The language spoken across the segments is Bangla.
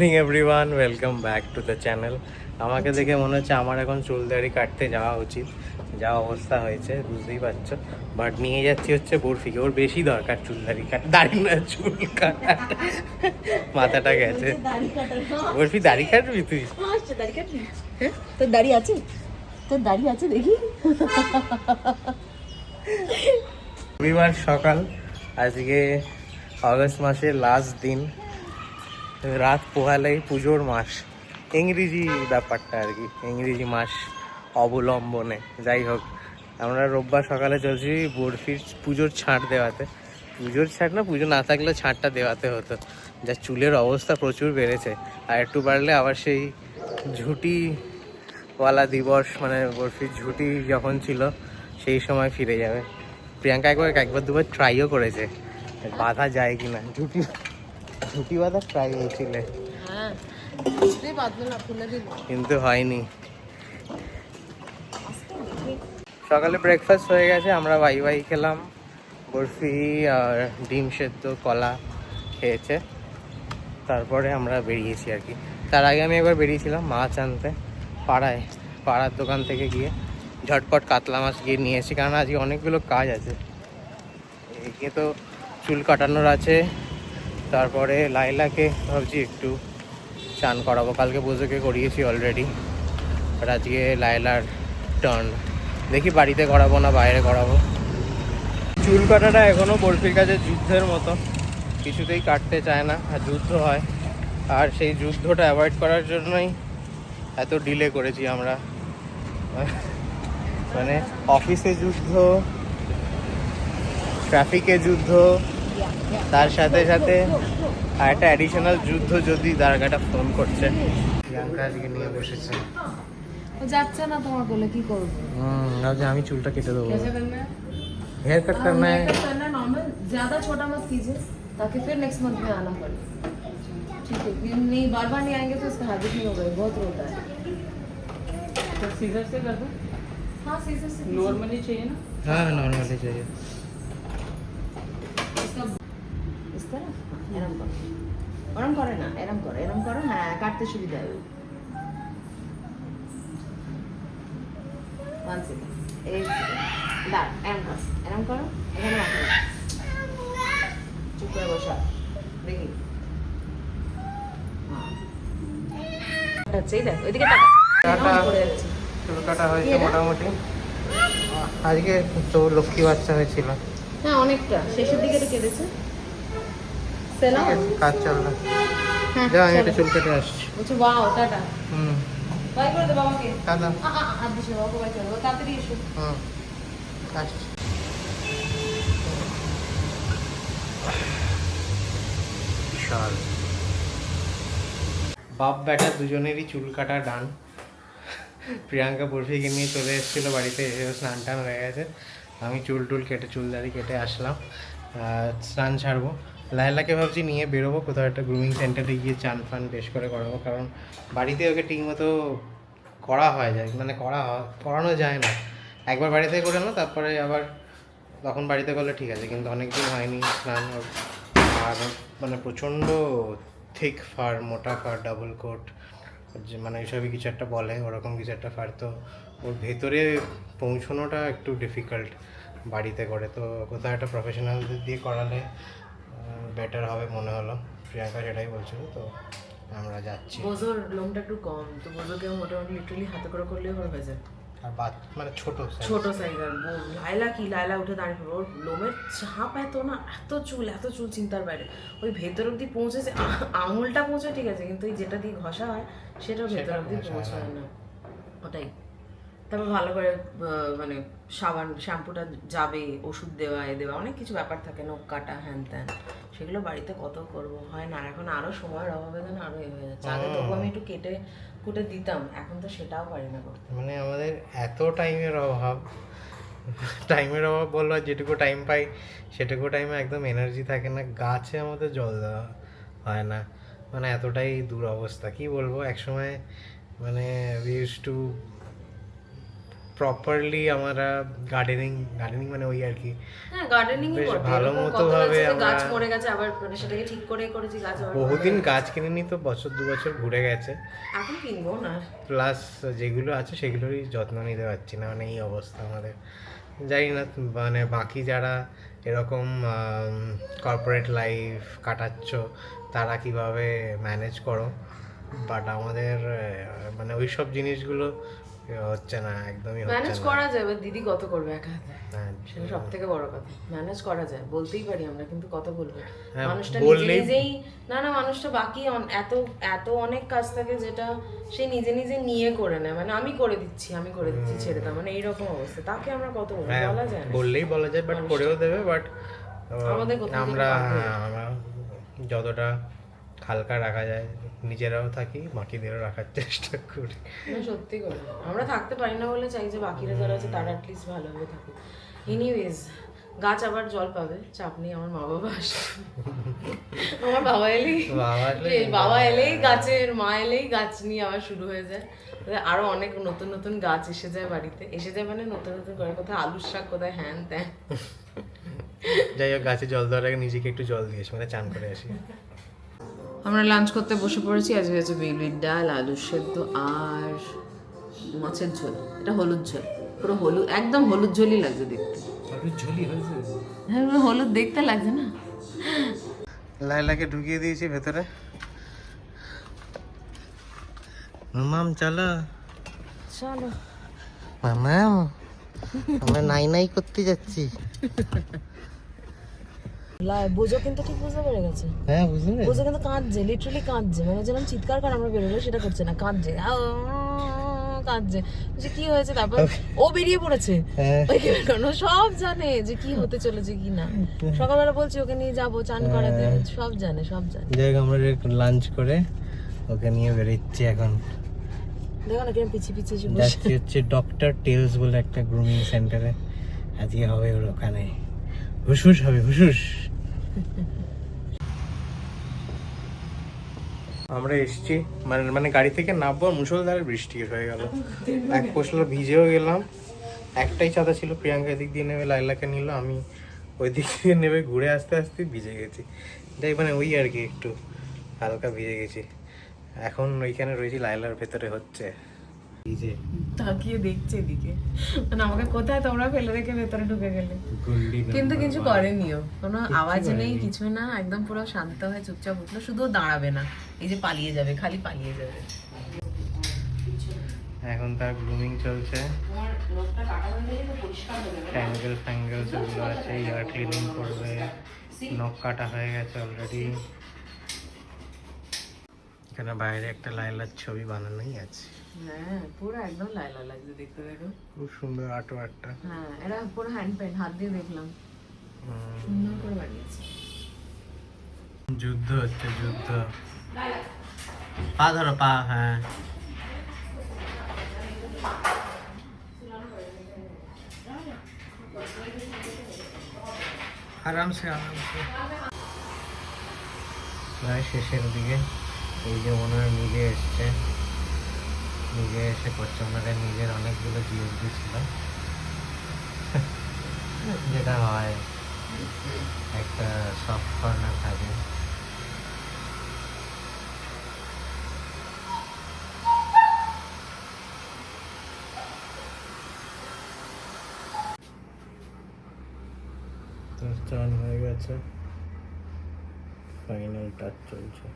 Morning everyone welcome back to the channel আমাকে দেখে মনে হচ্ছে আমার এখন চুল দাড়ি কাটতে যাওয়া উচিত। যা অবস্থা হয়েছে বুঝতেই পারছ। বাট নিয়ে যাচ্ছি হচ্ছে বরফিকে। ওর বেশি দরকার চুল দাড়ি কাট দাড়ি না চুল কাটা মাথাটা গেছে। বরফি দাড়ি কাটবি তুই? হ্যাঁ? তোর দাড়ি আছে? তোর দাড়ি আছে দেখি। রবিবার সকাল। আজকে অগস্ট মাসের লাস্ট দিন। রাত পোহালেই পুজোর মাস। ইংরেজি ব্যাপারটা আর কি, ইংরেজি মাস অবলম্বনে। যাই হোক, আমরা রোববার সকালে চলছি বরফির পুজোর ছাঁট দেওয়াতে। পুজোর ছাঁট না, পুজো না থাকলে ছাঁটটা দেওয়াতে হতো। যা চুলের অবস্থা প্রচুর বেড়েছে। আর একটু বাড়লে আবার সেই ঝুঁটিওয়ালা দিবস মানে বরফির ঝুঁটি যখন ছিল, সেই সময় ফিরে যাবে। প্রিয়াঙ্কা একবার একবার দুবার ট্রাইও করেছে। বাধা যায় কিনা, ঝুঁটি ঝুঁটি বাঁধা ট্রাই হয়েছিল হ্যাঁ কিন্তু হয়নি। সকালে ব্রেকফাস্ট হয়ে গেছে আমরা বাই বাই খেলাম। বরফি আর ডিম সেদ্ধ কলা খেয়েছে। তারপরে আমরা বেরিয়েছি আর কি। তার আগে আমি একবার বেরিয়েছিলাম মাছ আনতে পাড়ায় পাড়ার দোকান থেকে গিয়ে। ঝটপট কাতলা মাছ গিয়ে নিয়েছি কারণ আজকে অনেকগুলো কাজ আছে। এদিকে তো চুল কাটানোর আছে তারপরে লাইলাকে ভাবছি একটু চান করাবো। কালকে পুজোকে করিয়েছি অলরেডি আর আজকে লাইলার টার্ন দেখি বাড়িতে করাবো না বাইরে করাবো। চুল কাটাটা এখনও বরফির কাছে যুদ্ধের মতো। কিছুতেই কাটতে চায় না, আর যুদ্ধ হয়। আর সেই যুদ্ধটা অ্যাভয়েড করার জন্যই এত ডিলে করেছি আমরা। মানে অফিসে যুদ্ধ ট্রাফিকে যুদ্ধ তার সাথে সাথে আর একটা অ্যাডিশনাল যুদ্ধ যদি দারগাটা ফোন করছে প্রিয়াঙ্কা আজকে নিয়ে বসেছে ও যাচ্ছে না তোমার বলে কি করবো হুম ভাবছি আমি চুলটা কেটে দেবো कैसे करना है हेयर कट करना है मेकअप करना नॉर्मल ज्यादा छोटा मत कीजिए ताकि फिर नेक्स्ट मंथ में आना पड़े ठीक है फिर नहीं बार बार नहीं आएंगे तो इसका हैबिट नहीं होगा ये बहुत रोता है तो सीजर से कर दो हाँ सीजर से नॉर्मली चाहिए ना हाँ नॉर्मली चाहिए এরম করো। ওরম করে না এরম করো এরম করো হ্যাঁ কাটতে সুবিধা হবে। ওয়ান সেকেন্ড এই দাঁড় এরম করো এরম করো এখানে রাখো। চুপ করে বসা দেখি। হ্যাঁ। দেখ চুল কাটা হয়েছে মোটামুটি। আজকে তো লক্ষ্মী বাচ্চা হয়েছিল। হ্যাঁ অনেকটা। শেষের দিকে তো কেঁদেছে সেলাম কাজ চলবে। হ্যাঁ যা আমি চলো। একটা চুল কেটে আসছি। বলছে ওয়াও টাটা। হুম। বাই করে দে বাবাকে দাদা আ, আ, আ, হাত দিছে বাবাকে বাই করে তাড়াতাড়ি এসো। হুম আসছি। বিশাল। বাপ বেটা দুজনেরই চুল কাটা ডান। প্রিয়াঙ্কা বরফিকে নিয়ে চলে এসেছিল বাড়িতে এসে স্নান টান হয়ে গেছে। আমি চুল টুল কেটে চুল দাড়ি কেটে আসলাম। আর স্নান ছাড়বো। লাইলাকে ভাবছি নিয়ে বেরোবো, কোথাও একটা গ্রুমিং সেন্টারে গিয়ে চান ফান বেশ করে করাবো, কারণ বাড়িতে ওকে ঠিক মতো করা হয় যায় মানে করা হয়, করানো যায় না। একবার বাড়িতে করে না তারপরে আবার তখন বাড়িতে করলে ঠিক আছে, কিন্তু অনেক দিন হয়নি স্নান আর মানে প্রচণ্ড থিক ফার মোটা ফার ডাবল কোট যে মানে এইসবই কিছু একটা বলে, ওরকম কিছু একটা ফার তো ওর ভেতরে পৌঁছানোটা একটু ডিফিকাল্ট বাড়িতে করে, তো কোথাও একটা প্রফেশনালদের দিয়ে করালে বেটার হবে মনে হলো। প্রিয়াঙ্কা সেটাই বলছিল তো আমরা যাচ্ছি। বোঝোর লোমটা একটু কম তো বোঝোকে মোটামুটি লিটারালি হাতে করে করলেও ওর হয়ে যায়। আর বাদ মানে ছোট। ছোট সাইজের লাইলা কি? লাইলা উঠে দাঁড়িয়ে ওর লোমের চাপ এত না এত চুল এত চুল চিন্তার বাইরে। ওই ভেতর অব্দি পৌঁছেছে আঙুলটা পৌঁছে ঠিক আছে কিন্তু ওই যেটা দিয়ে ঘষা হয় সেটা ভেতর অব্দি পৌঁছায় না। ওটাই। তারপর ভালো করে মানে সাবান শ্যাম্পুটা যাবে ওষুধ দেওয়া এ দেওয়া অনেক কিছু ব্যাপার থাকে নখ কাটা হ্যান ত্যান। সেগুলো বাড়িতে কত করব? হয় না এখন আরও সময়ের অভাবে যেন আরও এ হয়ে যাচ্ছে। আগে তবু আমি একটু কেটে কুটে দিতাম এখন তো সেটাও পারি না করতে। মানে আমাদের এত টাইমের অভাব টাইমের অভাব বলল যেটুকু টাইম পাই সেটুকু টাইমে একদম এনার্জি থাকে না গাছে আমাদের জল দেওয়া হয় না। মানে এতটাই দুরবস্থা কি বলব? একসময় মানে উই ইউজ টু প্রপারলি আমরা গার্ডেনিং গার্ডেনিং মানে ওই আর কি। হ্যাঁ গার্ডেনিং বেশ ভালো মতো ভাবে গাছ মরে গেছে আবার মানে সেটাকে ঠিক করে করেছি গাছ বহুদিন গাছ। কিনিনি তো বছর দু বছর ঘুরে গেছে। এখন কিনবো না। প্লাস যেগুলো আছে সেগুলোরই যত্ন নিতে পারছি না মানে এই অবস্থা আমাদের। জানি না মানে বাকি যারা এরকম কর্পোরেট লাইফ কাটাচ্ছ তারা কীভাবে ম্যানেজ করো? বাট আমাদের মানে ওই সব জিনিসগুলো হচ্ছে না একদমই ম্যানেজ করা যায় এবার দিদি কত করবে একা হাতে? হ্যাঁ, সেটা সব থেকে বড় কথা। ম্যানেজ করা যায় বলতেই পারি আমরা কিন্তু কত বলব? হ্যাঁ, মানুষটা নিজেই না না মানুষটা বাকি এত এত অনেক কাজ থাকে যেটা সে নিজে নিজে নিয়ে করে নেয়। মানে আমি করে দিচ্ছি আমি করে দিচ্ছি ছেড়ে দাও মানে এইরকম অবস্থা। তাকে আমরা কত বলব? হ্যাঁ, বলা যায় বললেই বলা যায় বাট করেও দেবে বাট আমাদের আমরা যতটা হালকা রাখা যায়। নিজেরাও থাকি বাকিদেরও রাখার চেষ্টা করি। না সত্যি করে। আমরা থাকতে পারি না বলে চাই যে বাকিরা যারা আছে তারা অ্যাটলিস্ট ভালোভাবে থাকুক। এনিওয়েজ গাছ আবার জল পাবে। চাপ নেই আমার মা বাবা আসবে। আমার বাবা এলেই বাবা বাবা এলেই গাছের মা এলেই গাছ নিয়ে আবার শুরু হয়ে যায়। আরও অনেক নতুন নতুন গাছ এসে যায় বাড়িতে। এসে যায় মানে নতুন নতুন করে কোথায় আলুর শাক কোথায় হ্যান ত্যান। যাই হোক গাছে জল দেওয়ার আগে নিজেকে একটু জল দিয়েছি মানে চান করে আসি। আমরা লাঞ্চ করতে বসে পড়েছি আজকে হচ্ছে বিউলির ডাল আলু সেদ্ধ আর মাছের ঝোল। এটা হলুদ ঝোল। পুরো হলুদ একদম হলুদ ঝোলই লাগছে দেখতে। ঝুলি হয়েছে? হ্যাঁ হলুদ দেখতে লাগছে না। লাইলাকে ঢুকিয়ে দিয়েছি ভেতরে। মামাম চলো। চলো। মামাম আমরা নাই নাই করতে যাচ্ছি। বোঝো কিন্তু ঠিক বুঝতে পেরে গেছে। হ্যাঁ বুঝলে বোঝো কিন্তু কাঁদছে লিটারালি কাঁদছে। মানে যেরকম চিৎকার করে আমরা বেরোলে সেটা করছে না কাঁদছে। কাঁদছে। যে কি হয়েছে? তারপর ও বেরিয়ে পড়েছে। হ্যাঁ। ওই সব জানে যে কি হতে চলেছে কি না। সকালবেলা বলছি ওকে নিয়ে যাব চান করাতে সব জানে সব জানে। যাই আমরা লাঞ্চ করে ওকে নিয়ে বেরোচ্ছি এখন। দেখো না কিরম পিছিয়ে পিছিয়ে বসে। যাচ্ছি হচ্ছে ডক্টর টেলস বলে একটা গ্রুমিং সেন্টারে আজকে হবে ওর ওখানে। হুসুস হবে হুসুস আমরা এসছি মানে মানে গাড়ি থেকে নামবো মুসলধারে বৃষ্টি হয়ে গেল। এক পোষলা ভিজেও গেলাম। একটাই ছাতা ছিল, প্রিয়াঙ্কা এদিক দিয়ে নেবে লাইলাকে নিল, আমি ওই দিক দিয়ে নেবে, ঘুরে আসতে আসতে ভিজে গেছি। যাই মানে ওই আর কি একটু, হালকা ভিজে গেছি। এখন ওইখানে রয়েছি লাইলার ভেতরে হচ্ছে। তাকিয়ে দেখছে এদিকে। মানে আমাকে কোথায় তোমরা ফেলে রেখে ভেতরে ঢুকে গেলে? কিন্তু কিছু করেনিও। কোনো আওয়াজ নেই কিছু না একদম পুরো শান্ত হয়ে চুপচাপ উঠল শুধু দাঁড়াবে না। এই যে পালিয়ে যাবে খালি পালিয়ে যাবে। এখন তার গ্রুমিং চলছে। তোমার লোকটা কাটা গেলে তো পরিষ্কার যাবে ট্যাঙ্গেল ফ্যাঙ্গেল সেগুলো আছে ইয়ার ক্লিনিং করবে। নখ কাটা হয়ে গেছে অলরেডি এখানে বাইরে একটা লাইলার ছবি বানানোই আছে। হ্যাঁ পুরো একদম লাইলা লাগছে দেখতে দেখো। খুব সুন্দর আর্ট ওয়ার্কটা হ্যাঁ এরা পুরো হ্যান্ড পেন্ট হাত দিয়ে দেখলাম। সুন্দর করে বানিয়েছে। যুদ্ধ হচ্ছে যুদ্ধ। পা ধরো পা হ্যাঁ। আরামসে আরামসে। প্রায় শেষের দিকে এই যে ওনার নিজে এসছে। নিজে এসে করছে। ওনাদের নিজের অনেকগুলো জিএসডি ছিল। যেটা হয়, একটা সফট কর্নার থাকে। হয়ে গেছে। ফাইনাল টাচ চলছে।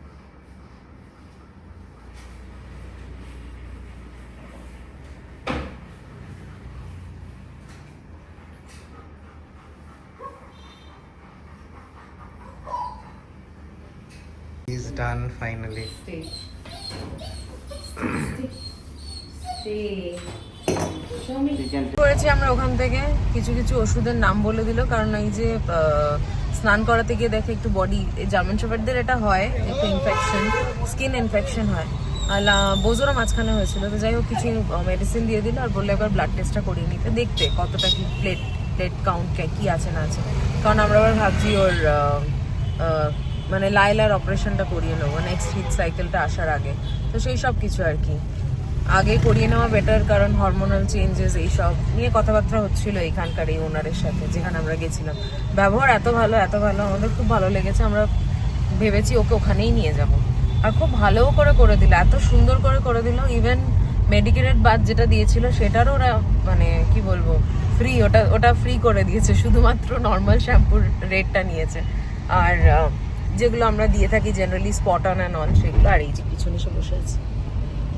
Done finally. করেছি আমরা ওখান থেকে। কিছু কিছু ওষুধের নাম বলে দিল কারণ এই যে স্নান করাতে গিয়ে দেখে একটু বডি জার্মান শেফার্ডদের এটা হয় একটু ইনফেকশন স্কিন ইনফেকশন হয়। আর লা- বোজোরও মাঝখানে হয়েছিল তো যাই হোক কিছু মেডিসিন দিয়ে দিল আর বললে একবার ব্লাড টেস্টটা করিয়ে নিতে দেখতে কতটা কি প্লেট প্লেট কাউন্ট কি আছে না আছে। কারণ আমরা আবার ভাবছি ওর মানে লাইলার অপারেশনটা করিয়ে নেব নেক্সট হিট সাইকেলটা আসার আগে। তো সেই সব কিছু আর কি। আগে করিয়ে নেওয়া বেটার কারণ হরমোনাল চেঞ্জেস এইসব নিয়ে কথাবার্তা হচ্ছিল এখানকার এই ওনারের সাথে, যেখানে আমরা গেছিলাম। ব্যবহার এত ভালো এত ভালো, আমাদের খুব ভালো লেগেছে, আমরা ভেবেছি ওকে ওখানেই নিয়ে যাব। আর খুব ভালোও করে করে দিল, এত সুন্দর করে করে দিল ইভেন মেডিকেটেড বাদ যেটা দিয়েছিল, সেটারও ওরা মানে কি বলব ফ্রি ওটা ওটা ফ্রি করে দিয়েছে, শুধুমাত্র নর্মাল শ্যাম্পুর রেটটা নিয়েছে। আর যেগুলো আমরা দিয়ে থাকি generally spot on and on সেগুলো, আর এই যে পিছনে এসে বসে আছে।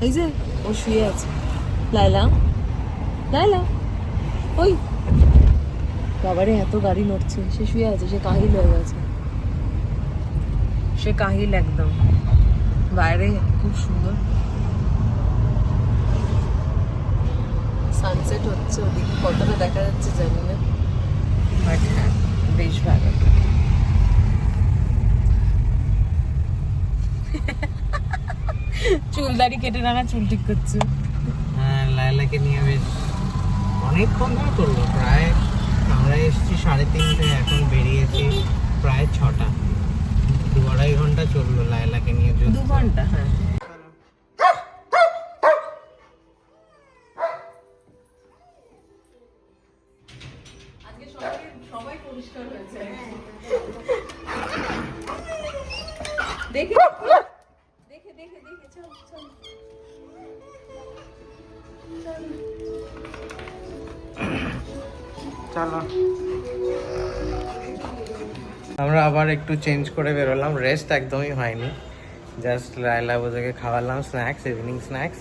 এই যে, ও শুয়ে আছে। লাইলা লাইলা ওই। বাবারে, এত গাড়ি নড়ছে। সে শুয়ে আছে, সে কাহিল হয়ে গেছে। সে কাহিল একদম। বাইরে খুব সুন্দর। সানসেট হচ্ছে ওদিকে। কতটা দেখা যাচ্ছে জানি না। বাট হ্যাঁ বেশ ভালো। চুল দাড়ি কেটে না চুল ঠিক করছে। হ্যাঁ লাইলাকে নিয়ে বেশ অনেকক্ষণ ধরে করল। প্রায় আমরা এসেছি সাড়ে তিনটে এখন বেরিয়েছি প্রায় ছটা। দু আড়াই ঘণ্টা চলল লাইলাকে নিয়ে দু ঘণ্টা হ্যাঁ। দেখে দেখে। চলো। আমরা আবার একটু চেঞ্জ করে বেরোলাম। রেস্ট একদমই হয়নি। জাস্ট লাইলা বোঝাকে খাওয়ালাম স্ন্যাক্স ইভিনিং স্ন্যাক্স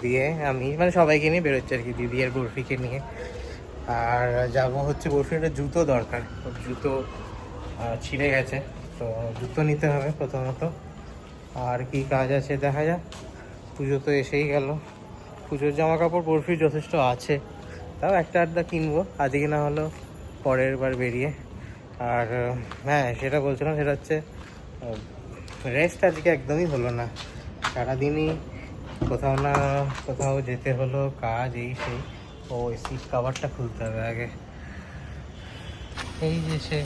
দিয়ে আমি মানে সবাইকে নিয়ে বেরোচ্ছি আর কি, দিদি আর বরফিকে নিয়ে। আর যাব হচ্ছে বরফির একটা জুতো দরকার। জুতো ছিঁড়ে গেছে। তো জুতো নিতে হবে প্রথমত। আর কি কাজ আছে দেখা যাক। পুজো তো এসেই গেল। পুজোর জামা কাপড় বরফির যথেষ্ট আছে। তাও একটা আধটা কিনবো। আজকে না হলো পরের বার বেরিয়ে। আর হ্যাঁ সেটা বলছিলাম সেটা হচ্ছে রেস্ট আজকে একদমই হলো না। সারাদিনই কোথাও না কোথাও যেতে হলো কাজ এই সেই। ও সিট কাভারটা খুলতে হবে আগে। এই যে সে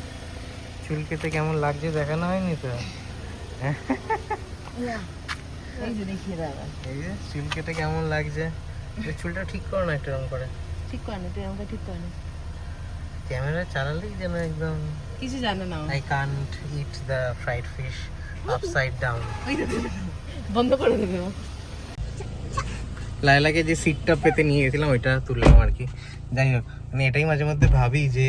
চুল কেটে কেমন লাগছে দেখানো হয়নি তো? এই যে চুল কেটে কেমন লাগছে? চুলটা ঠিক করো না একটু করে। ঠিক করে না তুই আমাকে ঠিক করে না। ক্যামেরা চালালেই যেন একদম কিছু জানে না। I can't it the fried fish upside down বন্ধ করে দেবে লাইলাকে যে সিটটা পেতে নিয়ে গেছিলাম ওইটা তুললাম আর কি। যাই হোক মানে এটাই মাঝে মধ্যে ভাবি যে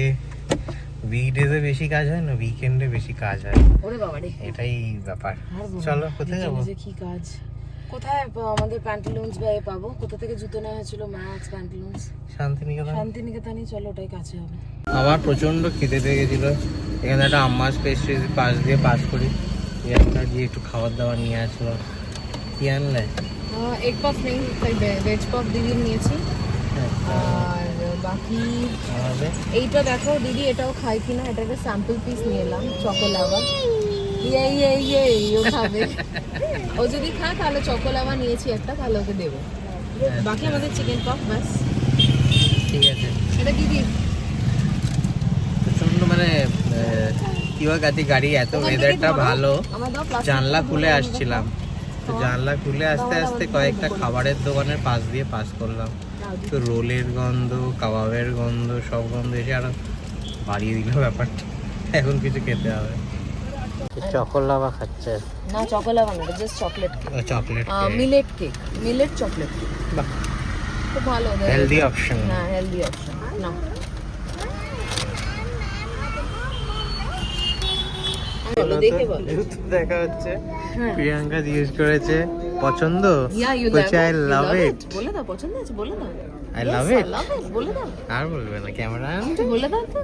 উইকডেজে বেশি কাজ হয় না উইকেন্ডে বেশি কাজ হয়? ওরে বাবা রে এটাই ব্যাপার। চলো কোথায় যাব? কি কাজ? কোথায় আমাদের প্যান্টালুন্স বা পাবো? কোথা থেকে জুতো নেওয়া হয়েছিল? ম্যাক্স প্যান্টালুন্স শান্তিনিকেতন। শান্তিনিকেতনই চলো ওটাই কাছে হবে। আমার প্রচণ্ড খিদে পেয়ে গেছিল। এখানে একটা আম্মাস পেস্ট্রি পাশ দিয়ে পাস করি। একটা দিয়ে একটু খাবার দাবার নিয়ে আসলো। কি আনলে? এগ পফ নেই তাই ভেজ পফ দিদির নিয়েছি। আর বাকি এইটা দেখো দিদি এটাও খাই কিনা এটা একটা স্যাম্পল পিস নিয়ে এলাম চকোলাভা ইয়ে ইয়ে ইয়ে ও খাবে। ও যদি খায় তাহলে চকোলাভা নিয়েছি একটা তাহলে ওকে দেবো। বাকি আমাদের চিকেন পপ ব্যাস ঠিক আছে। এটা দিদি প্রচণ্ড মানে কিওয়াগাতি গাড়ি এত ওয়েদারটা ভালো। জানলা খুলে আসছিলাম। তো জানলা খুলে আস্তে আস্তে কয়েকটা খাবারের দোকানের পাশ দিয়ে পাস করলাম। তো রোলের গন্ধ কাবাবের গন্ধ সব গন্ধ এসে আরও বাড়িয়ে দিল ব্যাপারটা। এখন কিছু খেতে হবে। চকোলাভা খাচ্ছে। না চকোলাভা না just chocolate cake chocolate millet cake millet chocolate cake খুব ভালো হেলদি অপশন হ্যাঁ হেলদি অপশন না দেখা হচ্ছে। হ্যাঁ। প্রিয়াঙ্কা জিজ্ঞেস করেছে পছন্দ? বলে দাও পছন্দ আছে বলে দাও। It. love it বলে দাও আর বলবে না ক্যামেরা বলে দাও তো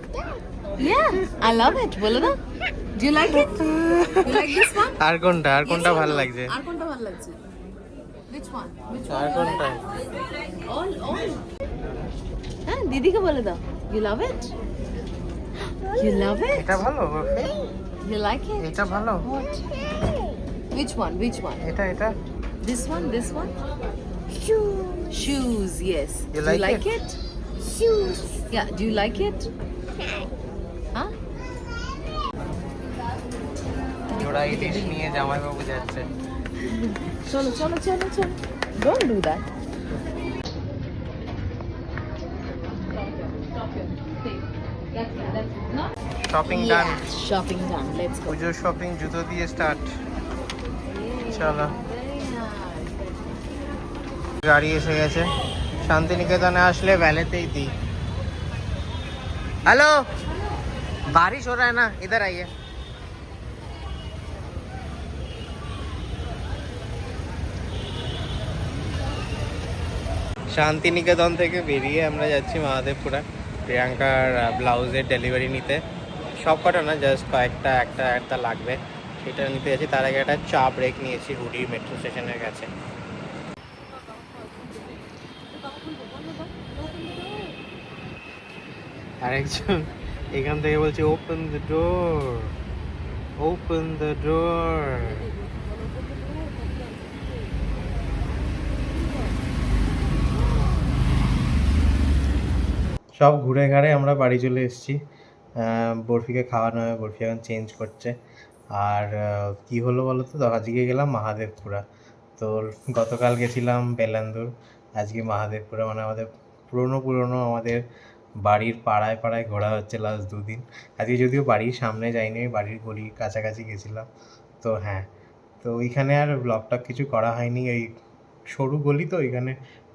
I love it বলে দাও Do you like it? You like this one? আর কোনটা আর কোনটা ভালো? লাগছে আর কোনটা ভালো লাগছে Which one? Which আর? কোনটা All, all. হ্যাঁ দিদিকে বলে দাও You love it? You love it? এটা ভালো? You like it? এটা ভালো What? Which one? Which one? এটা এটা This one? This one? Shoes. Shoes, yes. You Do you like like it? Shoes. Yeah, do you like it? Huh? জোড়া ইলিশ নিয়ে জামাইবাবু যাচ্ছে চলো চলো চলো চলো don't do that shopping done shopping done let's go পুজোর শপিং জুতো দিয়ে স্টার্ট চলো গাড়ি এসে গেছে শান্তিনিকেতনে আসলে ভ্যালেতেই দিই हेलो बारिश हो रहा है ना इधर आइए শান্তিনিকেতন থেকে বেরিয়ে আমরা যাচ্ছি মহাদেবপুরা প্রিয়াঙ্কার ব্লাউজের ডেলিভারি নিতে সব কটা না জাস্ট কয়েকটা একটা একটা লাগবে সেটা নিতে যাচ্ছি তার আগে একটা চা ব্রেক নিয়েছি হুডি মেট্রো স্টেশনের কাছে আরেকজন এখান থেকে বলছে open the door open the door সব ঘুরে ঘাড়ে আমরা বাড়ি চলে এসেছি। বরফিকে খাওয়ানো হয়, বরফি এখন চেঞ্জ করছে। আর কি হলো বলো তো? আজকে গেলাম মহাদেবপুরা। তো গতকাল গেছিলাম বেলান্দুর। আজকে মহাদেবপুরা মানে আমাদের পুরনো পুরনো আমাদের বাড়ির পাড়ায় পাড়ায় ঘোরা হচ্ছে লাস্ট দুদিন। আজকে যদিও বাড়ির সামনে যাইনি ওই বাড়ির গলির কাছাকাছি গেছিলাম। তো হ্যাঁ তো ওইখানে আর ব্লগটা কিছু করা হয়নি। এই সরু গলি তো, ওইখানে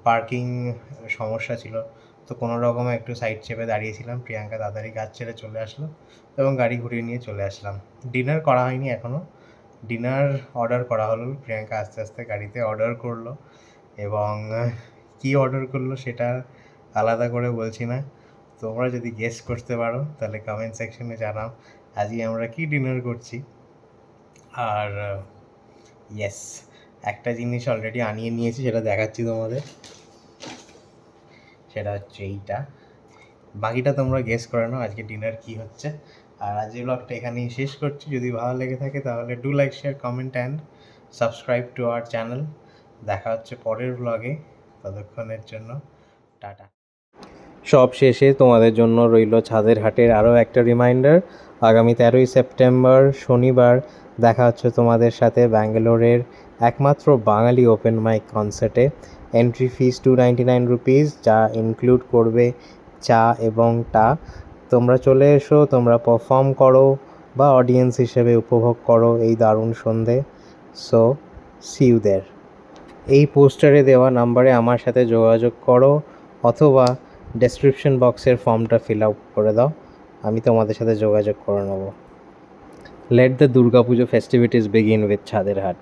পার্কিং সমস্যা ছিল। তো কোনো রকম একটু সাইড চেপে দাঁড়িয়েছিলাম। প্রিয়াঙ্কা তাড়াতাড়ি গাছ ছেড়ে চলে আসলো এবং গাড়ি ঘুরিয়ে নিয়ে চলে আসলাম। ডিনার করা হয়নি এখনও ডিনার অর্ডার করা হলো। প্রিয়াঙ্কা আস্তে আস্তে গাড়িতে অর্ডার করল এবং কি অর্ডার করল সেটা আলাদা করে বলছি না। তোমরা যদি গেস করতে পারো, তাহলে কমেন্ট সেকশনে জানাও। আজকে আমরা কি ডিনার করছি? আর ইয়েস একটা জিনিস অলরেডি আনিয়ে নিয়েছি, সেটা দেখাচ্ছি তোমাদের। সেটা হচ্ছে এইটা। বাকিটা তোমরা গেস করে নাও, আজকে ডিনার কি হচ্ছে। আর আজকের ব্লগটা এখানেই শেষ করছি। যদি ভালো লেগে থাকে, তাহলে do like share comment and subscribe to our channel দেখা হচ্ছে পরের ব্লগে ততক্ষণের জন্য, টাটা। সব শেষে তোমাদের জন্য রইল ছাদের হাটের আরও একটা রিমাইন্ডার আগামী তেরোই সেপ্টেম্বর শনিবার দেখা হচ্ছে তোমাদের সাথে ব্যাঙ্গালোরের একমাত্র বাঙালি ওপেন মাইক কনসার্টে entry fees two ninety nine rupees যা ইনক্লুড করবে চা এবং টা। তোমরা চলে এসো, তোমরা পারফর্ম করো বা অডিয়েন্স হিসেবে উপভোগ করো এই দারুণ সন্ধে। সো সি ইউ এই পোস্টারে দেওয়া নাম্বারে আমার সাথে যোগাযোগ করো, অথবা ডেসক্রিপশন বক্সের ফর্মটা ফিল আপ করে দাও। আমি তোমাদের সাথে যোগাযোগ করে নেব। Let the Durga Puja festivities begin with ছাদের হাট